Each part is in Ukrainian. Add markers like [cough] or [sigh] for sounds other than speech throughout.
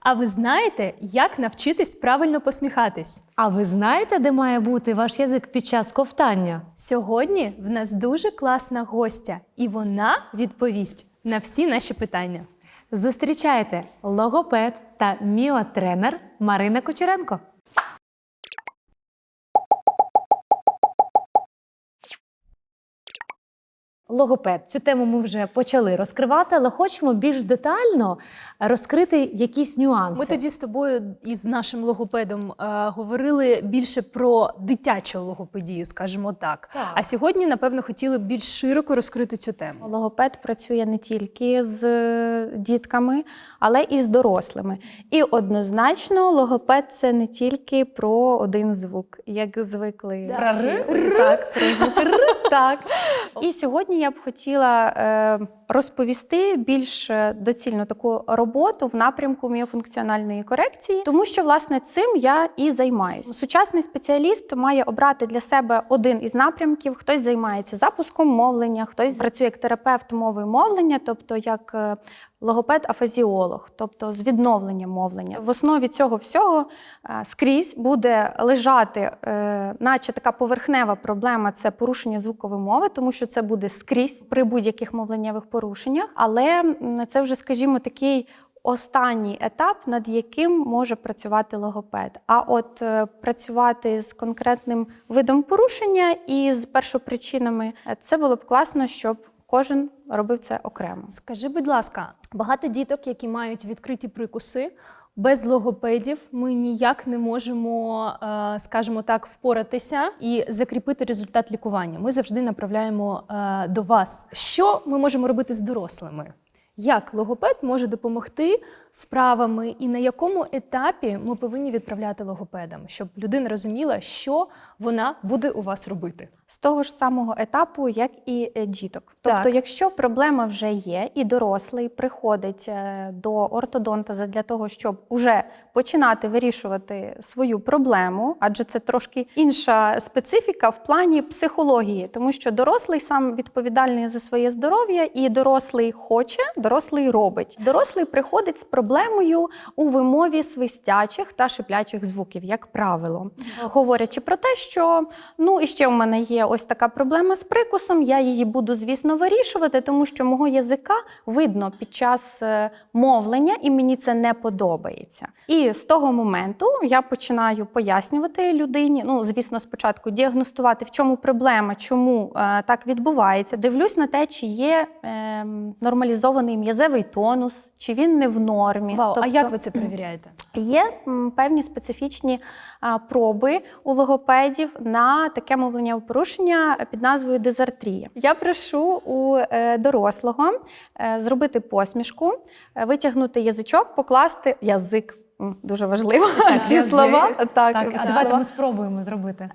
А ви знаєте, як навчитись правильно посміхатись? А ви знаєте, де має бути ваш язик під час ковтання? Сьогодні в нас дуже класна гостя, і вона відповість на всі наші питання. Зустрічайте логопед та міотренер Марина Кучеренко. Логопед. Цю тему ми вже почали розкривати, але хочемо більш детально розкрити якісь нюанси. Ми тоді з тобою і з нашим логопедом е, говорили більше про дитячу логопедію, скажімо так. Так. А сьогодні, напевно, хотіли б більш широко розкрити цю тему. Логопед працює не тільки з е, дітками, але і з дорослими. І однозначно, логопед це не тільки про один звук, як звикли Про Так, про звук. Так. І сьогодні я б хотіла е, розповісти більш доцільно доцільну таку роботу в напрямку міофункціональної корекції, тому що власне цим я і займаюся. Сучасний спеціаліст має обрати для себе один із напрямків. Хтось займається запуском мовлення, хтось працює як терапевт мови мовлення, тобто як е, логопед-афазіолог, тобто з відновлення мовлення. В основі цього всього е, скрізь буде лежати, е, наче така поверхнева проблема це порушення звукової мови, тому що це буде скрізь при будь-яких мовленнєвих порушеннях. Але це вже, скажімо, такий. Останній етап, над яким може працювати логопед. А от е, працювати з конкретним видом порушення і з першопричинами, це було б класно, щоб кожен робив це окремо. Скажи, будь ласка, багато діток, які мають відкриті прикуси. Без логопедів ми ніяк не можемо, е, скажімо так, впоратися і закріпити результат лікування. Ми завжди направляємо е, до вас. Що ми можемо робити з дорослими? Як логопед може допомогти вправами, і на якому етапі ми повинні відправляти логопедам, щоб людина розуміла, що вона буде у вас робити? З того ж самого етапу, як і е, діток. Так. Тобто, якщо проблема вже є, і дорослий приходить е, до ортодонта для того, щоб уже починати вирішувати свою проблему, адже це трошки інша специфіка в плані психології, тому що дорослий сам відповідальний за своє здоров'я, і дорослий хоче, дорослий робить. Дорослий приходить з проблемою у вимові свистячих та шиплячих звуків, як правило, говорячи про те, що ну і ще в мене є ось така проблема з прикусом. Я її буду, звісно, вирішувати, тому що мого язика видно під час е, мовлення, і мені це не подобається. І з того моменту я починаю пояснювати людині. Ну, звісно, спочатку діагностувати, в чому проблема, чому е, так відбувається. Дивлюсь на те, чи є е, нормалізований м'язевий тонус, чи він не в нормі. Вау, а Тобто- як ви це перевіряєте? Є певні специфічні а, проби у логопедів на таке мовленнєве порушення під назвою дизартрія. Я прошу у е, дорослого е, зробити посмішку, е, витягнути язичок, покласти язик. Дуже важливо [laughs] ці язик. слова. Так, Так, а ці давайте слова. ми спробуємо зробити.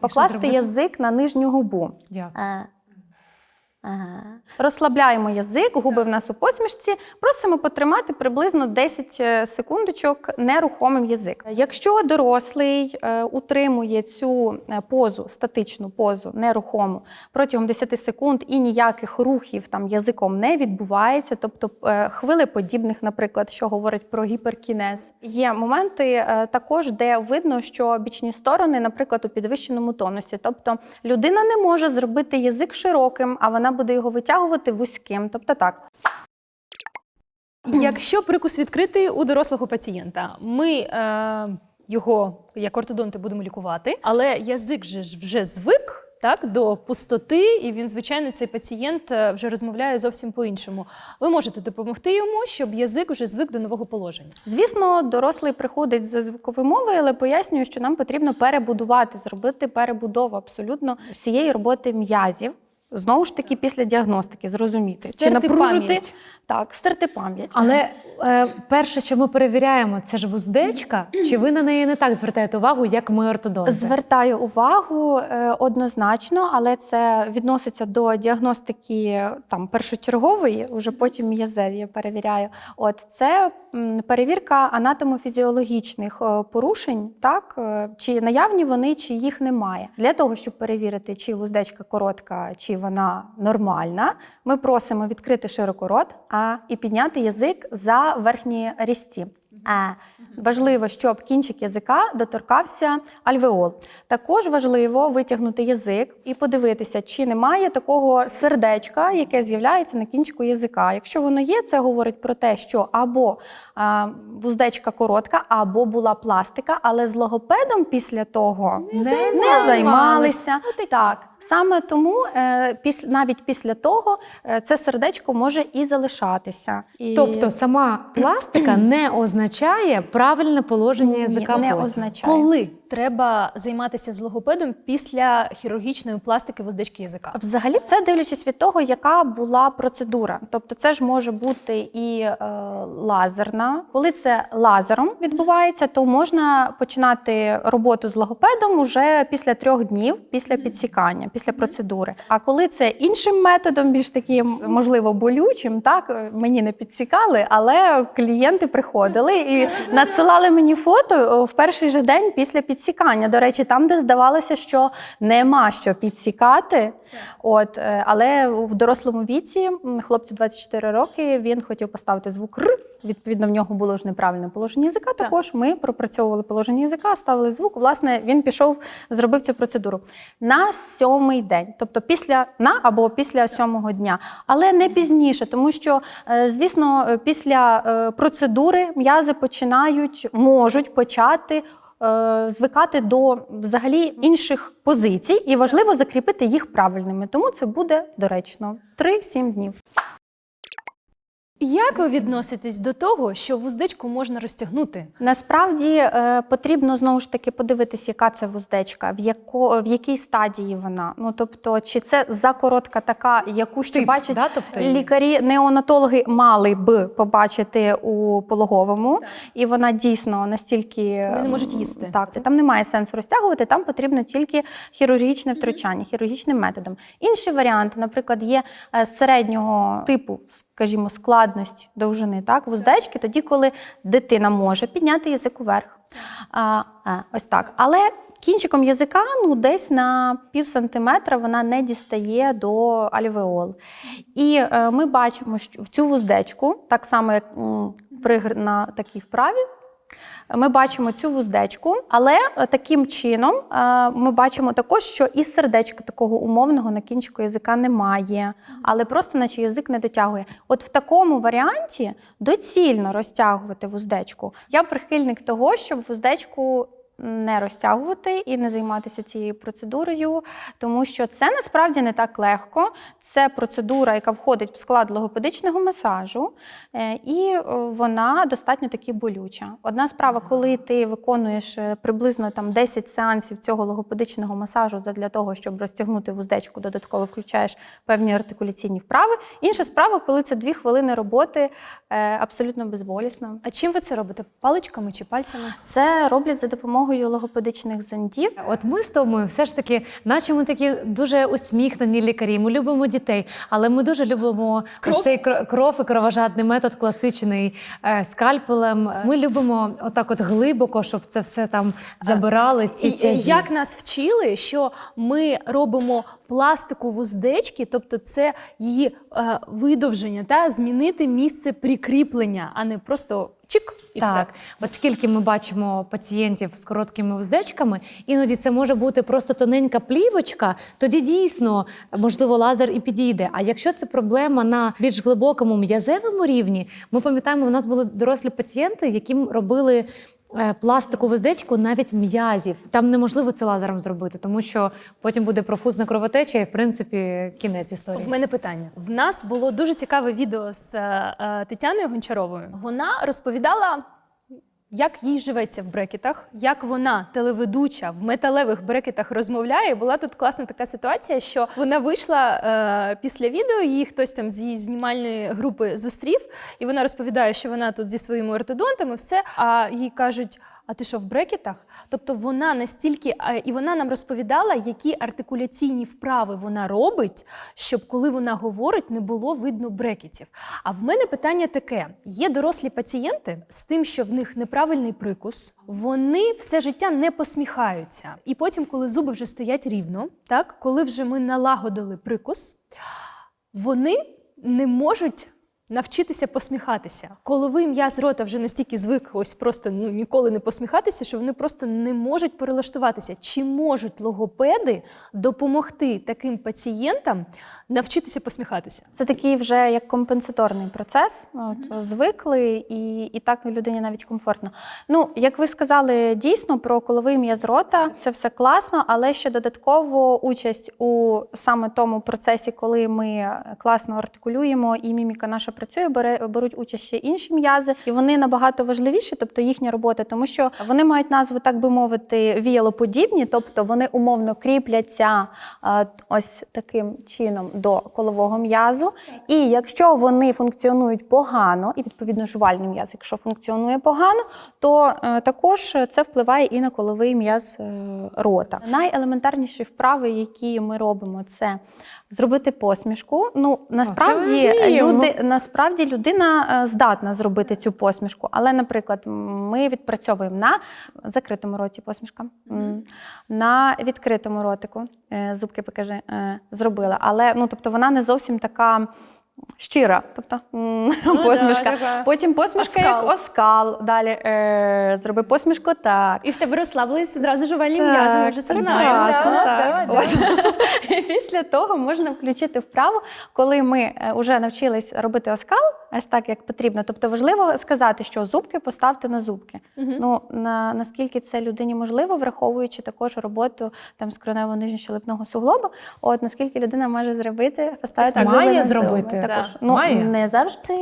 Покласти зробити? язик на нижню губу. Дякую. Ага. Розслабляємо язик, губи в нас у посмішці. Просимо потримати приблизно 10 е, секундочок нерухомим язик. Якщо дорослий е, утримує цю е, позу, статичну позу, нерухому протягом 10 секунд і ніяких рухів там язиком не відбувається, тобто е, хвилеподібних, наприклад, що говорить про гіперкінез. Є моменти також, де видно, що бічні сторони, наприклад, у підвищеному тонусі. Тобто людина не може зробити язик широким, а вона буде його витягувати вузьким. Тобто так. Якщо прикус відкритий у дорослого пацієнта, ми е, його як ортодонти будемо лікувати, але язик же ж вже звик. Так, до пустоти, і він, звичайно, цей пацієнт е, вже розмовляє зовсім по-іншому. Ви можете допомогти йому, щоб язик вже звик до нового положення. Звісно, дорослий приходить за звуковою мовою, але пояснюю, що нам потрібно перебудувати, зробити перебудову абсолютно всієї роботи м'язів. Знову ж таки, після діагностики зрозуміти, Стерти чи напружити пам'ять. Так, стерти пам'ять. Але е, перше, що ми перевіряємо, це ж вуздечка. Чи ви на неї не так звертаєте увагу, як ми ортодонти? Звертаю увагу е, однозначно, але це відноситься до діагностики там першочергової, уже потім м'язеві я перевіряю. От це перевірка анатомофізіологічних е, порушень, так е, чи наявні вони, чи їх немає. Для того, щоб перевірити, чи вуздечка коротка, чи вона нормальна, ми просимо відкрити широко рот, а і підняти язик за верхні різці. е. Важливо, щоб кінчик язика доторкався альвеол. Також важливо витягнути язик і подивитися, чи немає такого сердечка, яке з'являється на кінчику язика. Якщо воно є, це говорить про те, що або а, вуздечка коротка, або була пластика, але з логопедом після того Не не займалися. Ну. Так, саме тому е, навіть після того е, це сердечко може і залишатися. І... Тобто сама пластика не [clears throat] означає правильне положення язика. Ні, не означає. Коли треба займатися з логопедом після хірургічної пластики вуздечки язика? Взагалі, це дивлячись від того, яка була процедура. Тобто, це ж може бути і е, лазерна. Коли це лазером відбувається, то можна починати роботу з логопедом уже після трьох днів, після підсікання, після процедури. А коли це іншим методом, більш таким можливо болючим, так е, мені не підсікали, але клієнти приходили і надсилали мені фото е, в перший же день після підсікання. До речі, там, де здавалося, що нема що підсікати. От, е, але в дорослому віці, хлопцю 24 роки, він хотів поставити звук Р. Відповідно, в нього було ж неправильне положення язика. Також ми пропрацьовували положення язика, ставили звук. Власне, він пішов, зробив цю процедуру на сьомий день, тобто після на або після сьомого дня, але не пізніше, тому що, е, звісно, після е, процедури м'язи починають, можуть почати. Е, Звикати до взагалі інших позицій, і важливо закріпити їх правильними. Тому це буде доречно 3-7 днів. Як ви відноситесь до того, що вуздечку можна розтягнути? Насправді е, потрібно знову ж таки подивитись, яка це вуздечка, в яко, в якій стадії вона. Ну тобто, чи це закоротка така, яку ще Тип, бачать да, тобто її? лікарі, неонатологи мали б побачити у пологовому, і вона дійсно настільки Вони не можуть їсти. Так, там немає сенсу розтягувати, там потрібно тільки хірургічне втручання, хірургічним методом. Інші варіанти, наприклад, є е, середнього типу, скажімо, складності довжини, так, вуздечки, тоді, коли дитина може підняти язик уверх. А, ось так. Але кінчиком язика ну, десь на пів сантиметра вона не дістає до альвеол. І е, ми бачимо, що в цю вуздечку, так само як м, пригр на такій вправі, ми бачимо цю вуздечку, але е, таким чином е, ми бачимо також, що і сердечка такого умовного на кінчику язика немає, але просто наче язик не дотягує. От в такому варіанті доцільно розтягувати вуздечку. Я прихильник того, щоб вуздечку не розтягувати і не займатися цією процедурою, тому що це насправді не так легко. Це процедура, яка входить в склад логопедичного масажу, е, і е, вона достатньо таки болюча. Одна справа, коли ти виконуєш е, приблизно там 10 сеансів цього логопедичного масажу для того, щоб розтягнути вуздечку, додатково включаєш певні артикуляційні вправи. Інша справа, коли це 2 хвилини роботи абсолютно безболісно. А чим ви це робите? Паличками чи пальцями? Це роблять за допомогою логопедичних зондів. От ми з тобою все ж таки, наче ми такі дуже усміхнені лікарі. Ми любимо дітей, але ми дуже любимо Кров? цей кро- кров і кровожадний метод класичний е, скальпелем. Ми любимо отак, от глибоко, щоб це все там забирали. Ці І, тяжі. як нас вчили, що ми робимо пластику вуздечки, тобто це її е, видовження, та змінити місце прикріплення, а не просто чик і так, все. от скільки ми бачимо пацієнтів з короткими вуздечками, іноді це може бути просто тоненька плівочка, тоді дійсно можливо лазер і підійде. А якщо це проблема на більш глибокому м'язевому рівні, ми пам'ятаємо, у нас були дорослі пацієнти, яким робили. Е, Пластику вуздечку навіть м'язів там неможливо це лазером зробити, тому що потім буде профузна кровотеча, і в принципі кінець історії. В мене питання. В нас було дуже цікаве відео з е, е, Тетяною Гончаровою. Вона розповідала. Як їй живеться в брекетах, як вона, телеведуча, в металевих брекетах розмовляє. Була тут класна така ситуація, що вона вийшла е, після відео, її хтось там з її знімальної групи зустрів, і вона розповідає, що вона тут зі своїми ортодонтами, все. А їй кажуть: а ти що в брекетах? Тобто вона настільки, і вона нам розповідала, які артикуляційні вправи вона робить, щоб коли вона говорить, не було видно брекетів. А в мене питання таке: є дорослі пацієнти з тим, що в них неправильний прикус, вони все життя не посміхаються. І потім, коли зуби вже стоять рівно, так коли вже ми налагодили прикус, вони не можуть Навчитися посміхатися. Коловий м'яз рота вже настільки звик ось просто ну ніколи не посміхатися, що вони просто не можуть перелаштуватися. Чи можуть логопеди допомогти таким пацієнтам навчитися посміхатися? Це такий вже як компенсаторний процес. От, звикли, і, і так людині навіть комфортно. Ну, як ви сказали, дійсно про коловий м'яз рота це все класно, але ще додатково участь у саме тому процесі, коли ми класно артикулюємо і міміка наша працює, бере, беруть участь ще інші м'язи, і вони набагато важливіші, тобто їхня робота, тому що вони мають назву, так би мовити, віялоподібні, тобто вони умовно кріпляться ось таким чином до колового м'язу. І якщо вони функціонують погано, і відповідно жувальний м'яз, якщо функціонує погано, то е, також це впливає і на коловий м'яз е, рота. Найелементарніші вправи, які ми робимо, це зробити посмішку. Ну насправді люди насправді людина е, здатна зробити цю посмішку. Але, наприклад, ми відпрацьовуємо на закритому роті посмішка, м, на відкритому ротику. Е, Зубки покажи, е, зробила. Але ну, тобто вона не зовсім така. Щира, тобто да, посмішка. така Потім посмішка як оскал. оскал. Далі е, зроби посмішку так. І в тебе розслабились одразу жувальні м'язи. Ми вже це знаємо. да? так. Да, да. [laughs] І після того можна включити вправу, коли ми вже навчились робити оскал, аж так як потрібно. Тобто важливо сказати, що зубки поставте на зубки. Ну на наскільки це людині можливо, враховуючи також роботу там скронево нижньощелепного суглоба. От наскільки людина може зробити, поставити Має зробити? Також Да. ну Має? не завжди.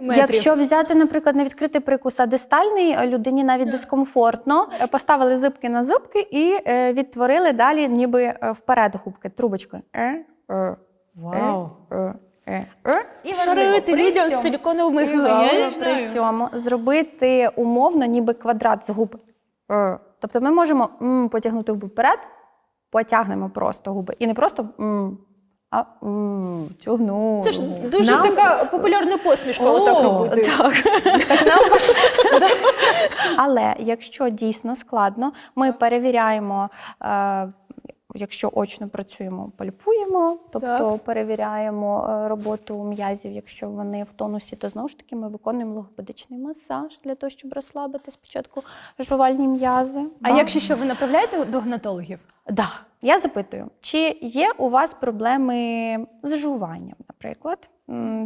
Метрів. Якщо взяти, наприклад, не відкритий прикус, а дистальний, е, людині навіть дискомфортно. Е, Поставили зубки на зубки і е, відтворили далі, ніби е, вперед губки, трубочкою. Е, е, Вау. е, е, е. І Шарити відео з силіконовими і губами. при цьому зробити умовно, ніби квадрат з губ. Е. Тобто ми можемо м, потягнути губи вперед, потягнемо просто губи. І не просто м, а м. Це ж дуже Нам- така популярна посмішка. О, отак робити. Так. [laughs] Але якщо дійсно складно, ми перевіряємо. Е, Якщо очно працюємо, пальпуємо, тобто Так. перевіряємо е, роботу м'язів. Якщо вони в тонусі, то знову ж таки ми виконуємо логопедичний масаж для того, щоб розслабити спочатку жувальні м'язи. А Да. якщо що, ви направляєте до гнатологів? Да. Я запитую, чи є у вас проблеми з жуванням, наприклад?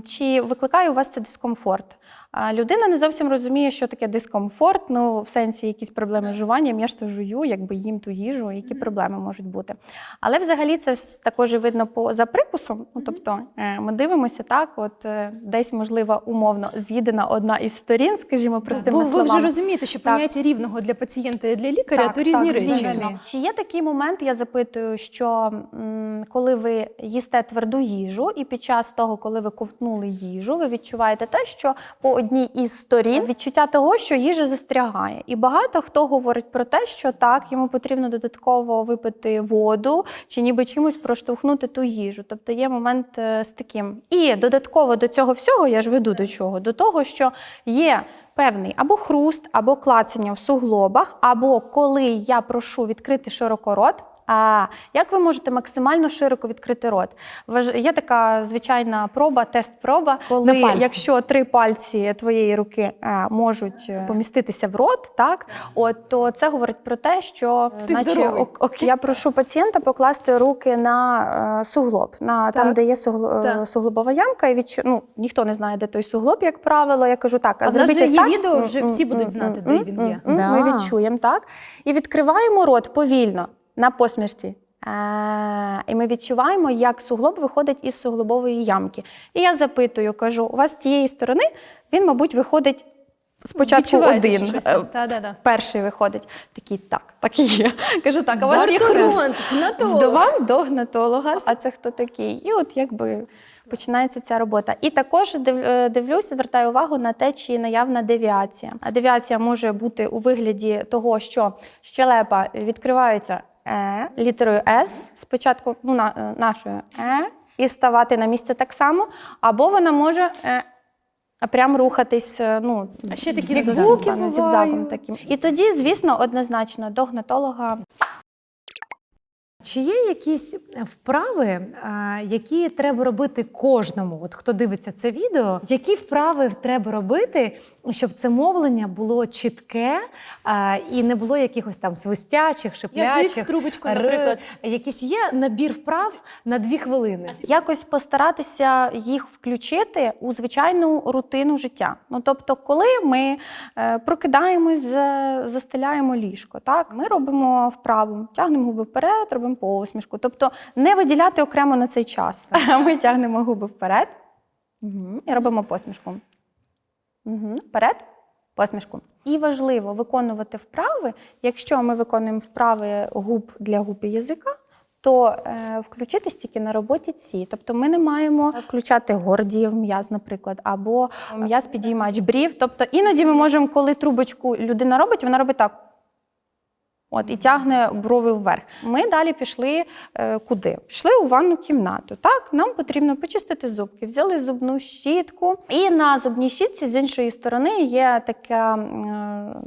Чи викликає у вас це дискомфорт? А людина не зовсім розуміє, що таке дискомфорт, ну в сенсі якісь проблеми з жуванням, я ж то жую, якби їм ту їжу, які проблеми можуть бути. Але взагалі це також видно по за прикусом. Ну тобто е, ми дивимося так, от е, десь можливо умовно з'їдена одна із сторін, скажімо, простими Бо ви словами. вже розумієте, що Так. поняття рівного для пацієнта і для лікаря то різні так, речі. звісно. Чи є такий момент, я запитую, що м, коли ви їсте тверду їжу, і під час того, коли ви ковтнули їжу, ви відчуваєте те, що по одній із сторін відчуття того, що їжа застрягає. І багато хто говорить про те, що так, йому потрібно додатково випити воду чи ніби чимось проштовхнути ту їжу. Тобто є момент е, з таким. І додатково до цього всього я ж веду до чого? До того, що є певний або хруст, або клацання в суглобах, або коли я прошу відкрити широко рот. А як ви можете максимально широко відкрити рот? Є така звичайна проба, тест-проба, коли якщо три пальці твоєї руки е, можуть е, поміститися в рот, так от то це говорить про те, що Ти наче я прошу пацієнта покласти руки на е, суглоб, на там, де є сугло- е, Так. суглобова ямка, і відчу... ну, ніхто не знає, де той суглоб, як правило. Я кажу так, а, А зробіть ось є так. відео, вже всі будуть знати, де він є. Ми відчуємо так. І відкриваємо рот повільно на посмішці. А, І ми відчуваємо, як суглоб виходить із суглобової ямки. І я запитую, кажу: у вас з тієї сторони він, мабуть, виходить спочатку Відчуваєте, один. щось Е. Перший виходить. Такий так, так і є. [laughs] Кажу, так, а у вас є. Ортодонт, гнатолог. До гнатолога. А це хто такий? І от якби починається ця робота. І також е, дивлюсь, звертаю увагу на те, чи наявна девіація. А девіація може бути у вигляді того, що щелепа відкривається е, літерою С, спочатку ну, на, е, нашою. Е, і ставати на місце так само, або вона може. Е, прям рухатись, е, ну, А ще такі зігзагом, звуки зігзагом таким. І тоді, звісно, однозначно до гнатолога Чи є якісь вправи, е, які треба робити кожному? От хто дивиться це відео, які вправи треба робити, щоб це мовлення було чітке е, і не було якихось там свистячих, шиплячих, в трубочку, наприклад. Якийсь є набір вправ на дві хвилини. Якось постаратися їх включити у звичайну рутину життя. Ну тобто, коли ми е, прокидаємось, застеляємо ліжко, так ми робимо вправу, тягнемо губи вперед, робимо посмішку. Тобто не виділяти окремо на цей час. [laughs] Ми тягнемо губи вперед і робимо посмішку. Вперед. Посмішку. І важливо виконувати вправи. Якщо ми виконуємо вправи губ для губ і язика, то е, включитись тільки на роботі ці. Тобто ми не маємо включати гордіїв м'яз, наприклад, або м'яз підіймач брів. Тобто іноді ми можемо, коли трубочку людина робить, вона робить так. От і тягне брови вверх. Ми далі пішли е, куди? Пішли у ванну кімнату. Так, нам потрібно почистити зубки. Взяли зубну щітку, і на зубній щітці з іншої сторони є така, е,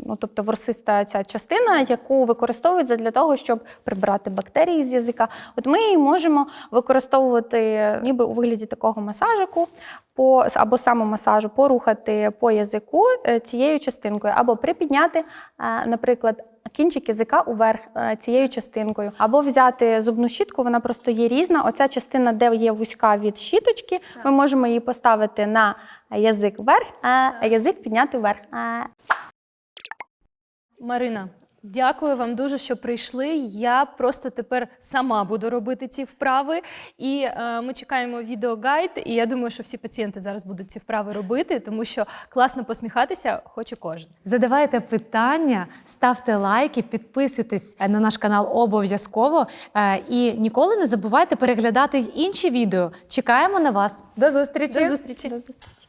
ну тобто ворсиста ця частина, яку використовують для того, щоб прибрати бактерії з язика. От ми її можемо використовувати ніби у вигляді такого масажику. По або самомасажу, порухати по язику е, цією частинкою, або припідняти, е, наприклад, кінчик язика уверх е, цією частинкою, або взяти зубну щітку, вона просто є різна. Оця частина, де є вузька від щіточки, ми можемо її поставити на язик вверх, а язик підняти вверх. Марина, дякую вам дуже, що прийшли. Я просто тепер сама буду робити ці вправи. І е, ми чекаємо відеогайд. І я думаю, що всі пацієнти зараз будуть ці вправи робити, тому що класно посміхатися хоче кожен. Задавайте питання, ставте лайки, підписуйтесь на наш канал обов'язково. Е, І ніколи не забувайте переглядати інші відео. Чекаємо на вас. До зустрічі! До зустрічі. До зустрічі.